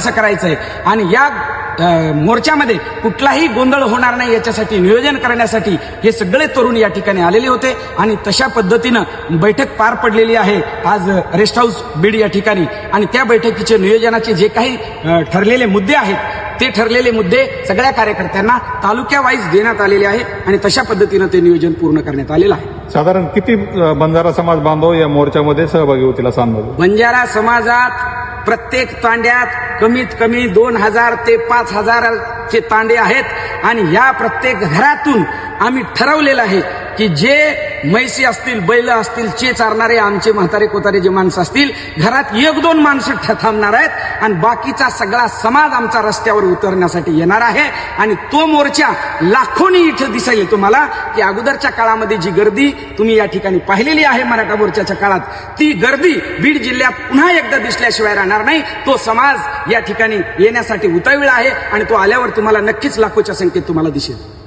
कसं आहे आणि या मोर्चामध्ये कुठलाही गोंधळ होणार नाही याच्यासाठी नियोजन करण्यासाठी हे सगळे तरुण या ठिकाणी आलेले होते. आणि तशा पद्धतीनं बैठक पार पडलेली आहे. आज रेस्ट हाऊस बीड या ठिकाणी. आणि त्या बैठकीचे नियोजनाचे जे काही ठरलेले मुद्दे आहेत ते ठरलेले मुद्दे सगळ्या कार्यकर्त्यांना तालुक्या वाईज देण्यात आलेले आहे आणि तशा पद्धतीनं ते नियोजन पूर्ण करण्यात आलेलं आहे साधारण किती बंजारा समाज बांधव या मोर्चामध्ये सहभागी होतील असा अंदाज? बंजारा समाजात प्रत्येक तांड्यात कमीत कमी दोन हजार ते पाच हजाराचे तांडे आहेत आणि या प्रत्येक घरातून आम्ही ठरवलेलं आहे की जे म्हैसी असतील बैल असतील चे चारणारे आमचे म्हातारे कोतारे जे माणसं असतील घरात एक दोन माणसं ठ- थांबणार आहेत आणि बाकीचा सगळा समाज आमचा रस्त्यावर उतरण्यासाठी येणार आहे. आणि तो मोर्चा लाखोनी इथं दिसेल तुम्हाला की अगोदरच्या काळामध्ये जी गर्दी तुम्ही या ठिकाणी पाहिलेली आहे मराठा मोर्चाच्या काळात ती गर्दी बीड जिल्ह्यात पुन्हा एकदा दिसल्याशिवाय राहणार नाही. तो समाज या ठिकाणी येण्यासाठी उतावीळ आहे आणि तो आल्यावर तुम्हाला नक्कीच लाखोच्या संख्येत तुम्हाला दिसेल.